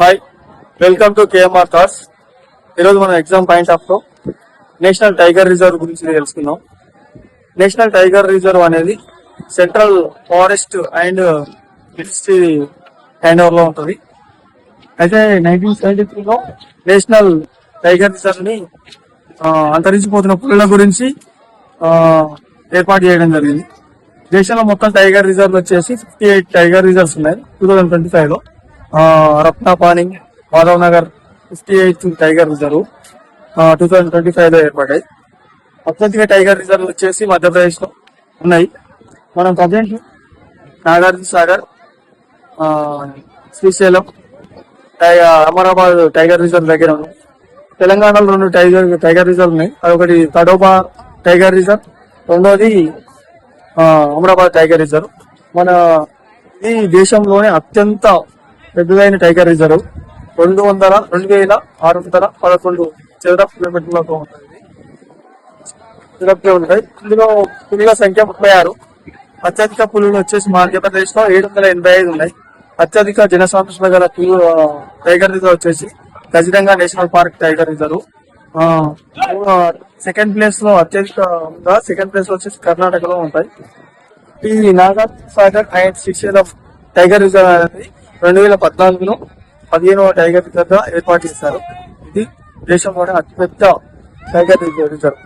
Hi welcome to KMR thoughts ఈరోజు మనం exam point ఆఫ్లో నేషనల్ టైగర్ రిజర్వ్ గురించి తెలుసుకుందాం. నేషనల్ టైగర్ రిజర్వ్ అనేది central forest and ministry hand ఓవర్లో ఉంటుంది. అయితే నైన్టీన్ సెవెంటీ త్రీలో నేషనల్ టైగర్ రిజర్వ్ని అంతరించిపోతున్న పులుల గురించి ఏర్పాటు చేయడం జరిగింది. దేశంలో మొత్తం టైగర్ రిజర్వ్ వచ్చేసి ఫిఫ్టీ ఎయిట్ టైగర్ రిజర్వ్స్ ఉన్నాయి టూ థౌజండ్ ట్వంటీ ఫైవ్లో Ratnapani Madhav Nagar fifty eighth tiger reserve two thousand twenty ఫైవ్లో ఏర్పడ్డాయి. అత్యంతగా టైగర్ రిజర్వ్ వచ్చేసి మధ్యప్రదేశ్లో ఉన్నాయి. మనం ప్రజెంట్ నాగార్జున సాగర్ శ్రీశైలం టై- అమరాబాద్ టైగర్ రిజర్వ్ దగ్గర ఉన్నాయి తెలంగాణలో రెండు టైగర్ టైగర్ రిజర్వ్ ఉన్నాయి. అదొకటి తడోబా టైగర్ రిజర్వ్ రెండోది అమరాబాద్ టైగర్ రిజర్వ్. మన ఈ దేశంలోనే అత్యంత పెద్దదైన టైగర్ రిజర్వ్ రెండు వందల రెండు వేల ఆరు వందల పదకొండు చదరపు కిలోమీటర్లతో ఉంటుంది. చదరపు ఉంటాయి ఇందులో పులుల సంఖ్య ముప్పై ఆరు. అత్యధిక పులులు వచ్చేసి మధ్యప్రదేశ్లో ఏడు వందల ఎనభై ఐదు ఉన్నాయి. అత్యధిక జనసాంద్రత గల పులు టైగర్ రిజర్వ్ వచ్చేసి ఖచ్చితంగా national park tiger reserve. Second ప్లేస్లో అత్యధికంగా సెకండ్ ప్లేస్లో వచ్చేసి కర్ణాటకలో ఉంటాయి. ఈ Nagarjuna Sagar and Srisailam tiger reserve అనేది రెండు వేల పద్నాలుగులో పదిహేనవ టైగర్ రిజర్వ్గా ఏర్పాటు చేశారు. ఇది దేశంలోనే అతిపెద్ద టైగర్ రిజర్వ్